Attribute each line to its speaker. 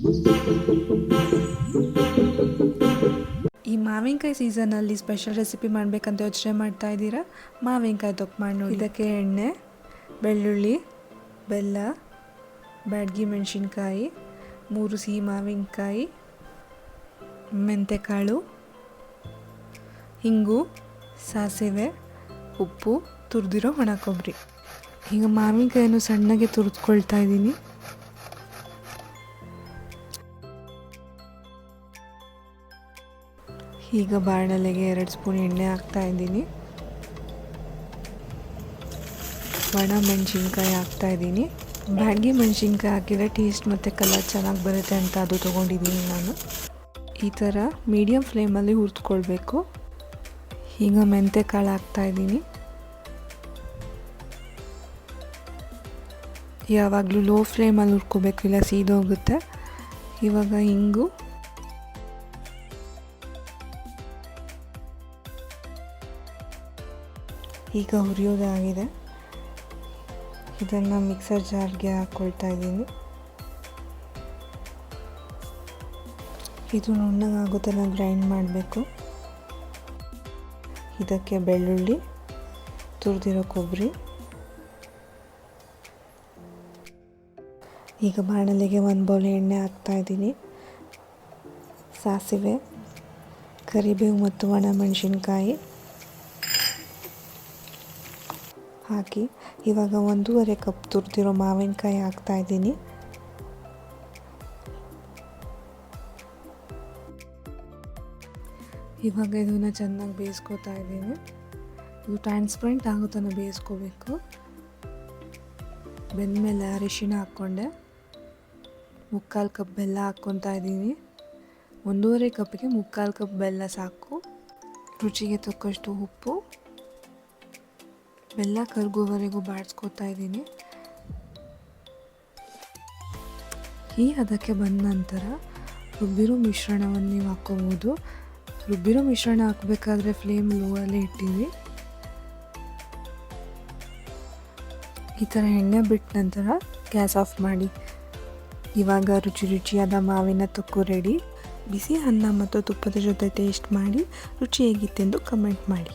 Speaker 1: ಈ ಮಾವಿನಕಾಯಿ ಸೀಸನಲ್ಲಿ ಸ್ಪೆಷಲ್ ರೆಸಿಪಿ ಮಾಡಬೇಕಂತ ಯೋಚನೆ ಮಾಡ್ತಾ ಇದ್ದೀರಾ? ಮಾವಿನಕಾಯಿ ತೊಕ್ ಮಾಡಿ ಇದಕ್ಕೆ ಎಣ್ಣೆ, ಬೆಳ್ಳುಳ್ಳಿ, ಬೆಲ್ಲ ಬ್ಯಾಡ್ಗಿ ಮೆಣಸಿನ್ಕಾಯಿ, ಮೂರು ಸಿಹಿ ಮಾವಿನಕಾಯಿ, ಮೆಂತೆಕಾಳು ಹಿಂಗು ಸಾಸಿವೆ, ಉಪ್ಪು, ತುರಿದಿರೋ ಒಣ ಕೊಬ್ಬರಿ. ಈಗ ಮಾವಿನಕಾಯನ್ನು ಸಣ್ಣಗೆ ತುರಿದ್ಕೊಳ್ತಾ ಇದ್ದೀನಿ. ಈಗ ಬಾಣಲೆಗೆ ಎರಡು ಸ್ಪೂನ್ ಎಣ್ಣೆ ಹಾಕ್ತಾ ಇದ್ದೀನಿ. ಒಣ ಮೆಣಸಿನ್ಕಾಯಿ ಹಾಕ್ತಾ ಇದ್ದೀನಿ. ಬ್ಯಾಡ್ಗೆ ಮೆಣಸಿನ್ಕಾಯಿ ಹಾಕಿದರೆ ಟೇಸ್ಟ್ ಮತ್ತು ಕಲರ್ ಚೆನ್ನಾಗಿ ಬರುತ್ತೆ ಅಂತ ಅದು ತೊಗೊಂಡಿದ್ದೀನಿ ನಾನು. ಈ ಥರ ಮೀಡಿಯಮ್ ಫ್ಲೇಮಲ್ಲಿ ಹುರಿದ್ಕೊಳ್ಬೇಕು. ಈಗ ಮೆಂತೆ ಕಾಳು ಹಾಕ್ತಾ ಇದ್ದೀನಿ. ಯಾವಾಗಲೂ ಲೋ ಫ್ಲೇಮಲ್ಲಿ ಹುರ್ಕೋಬೇಕು, ಇಲ್ಲ ಸೀದೋಗುತ್ತೆ. ಇವಾಗ ಹಿಂಗು ಈಗ ಹುರಿಯೋದಾಗಿದೆ ಇದನ್ನು ಮಿಕ್ಸರ್ ಜಾರ್ಗೆ ಹಾಕ್ಕೊಳ್ತಾ ಇದ್ದೀನಿ. ಇದು ನುಣ್ಣಗಾಗೋ ಗ್ರೈಂಡ್ ಮಾಡಬೇಕು. ಇದಕ್ಕೆ ಬೆಳ್ಳುಳ್ಳಿ, ತುರಿದಿರೋ ಕೊಬ್ಬರಿ ಈಗ ಬಾಣಲೆಗೆ ಒಂದು ಬೌಲ್ ಎಣ್ಣೆ ಹಾಕ್ತಾ ಇದ್ದೀನಿ. ಸಾಸಿವೆ, ಕರಿಬೇವು ಮತ್ತು ಒಣ ಮೆಣಸಿನ್ಕಾಯಿ ಹಾಕಿ ಇವಾಗ ಒಂದೂವರೆ ಕಪ್ ತುರಿದಿರೋ ಮಾವಿನಕಾಯಿ ಹಾಕ್ತಾ ಇದ್ದೀನಿ. ಇವಾಗ ಇದನ್ನು ಚೆನ್ನಾಗಿ ಬೇಯಿಸ್ಕೊತಾ ಇದ್ದೀನಿ. ಇದು ಟ್ರಾನ್ಸ್ಪರೆಂಟ್ ಆಗೋ ತನಕ ಬೇಯಿಸ್ಕೋಬೇಕು. ಬೆಂದಮೇಲೆ ಅರಿಶಿನ ಹಾಕ್ಕೊಂಡೆ. ಮುಕ್ಕಾಲು ಕಪ್ ಬೆಲ್ಲ ಹಾಕ್ಕೊತಾ ಇದ್ದೀನಿ. ಒಂದೂವರೆ ಕಪ್ಪಿಗೆ ಮುಕ್ಕಾಲು ಕಪ್ ಬೆಲ್ಲ ಸಾಕು. ರುಚಿಗೆ ತಕ್ಕಷ್ಟು ಉಪ್ಪು. ಬೆಲ್ಲ ಕರ್ಗುವವರೆಗೂ ಬಾಡಿಸ್ಕೊತಾ ಇದ್ದೀನಿ. ಈ ಅದಕ್ಕೆ ಬಂದ ನಂತರ ರುಬ್ಬಿರೋ ಮಿಶ್ರಣವನ್ನು ನೀವು ಹಾಕ್ಕೋಬೋದು. ರುಬ್ಬಿರೋ ಮಿಶ್ರಣ ಹಾಕಬೇಕಾದ್ರೆ ಫ್ಲೇಮ್ ಲೋ ಅಲ್ಲೇ ಇಟ್ಟಿವಿ ಈ ಥರ ಎಣ್ಣೆ ಬಿಟ್ಟ ನಂತರ ಗ್ಯಾಸ್ ಆಫ್ ಮಾಡಿ. ಇವಾಗ ರುಚಿ ರುಚಿಯಾದ ಮಾವಿನ ತೊಕ್ಕು ರೆಡಿ ಬಿಸಿ ಅನ್ನ ಮತ್ತು ತುಪ್ಪದ ಜೊತೆ ಟೇಸ್ಟ್ ಮಾಡಿ, ರುಚಿ ಹೇಗಿತ್ತೆಂದು ಕಮೆಂಟ್ ಮಾಡಿ.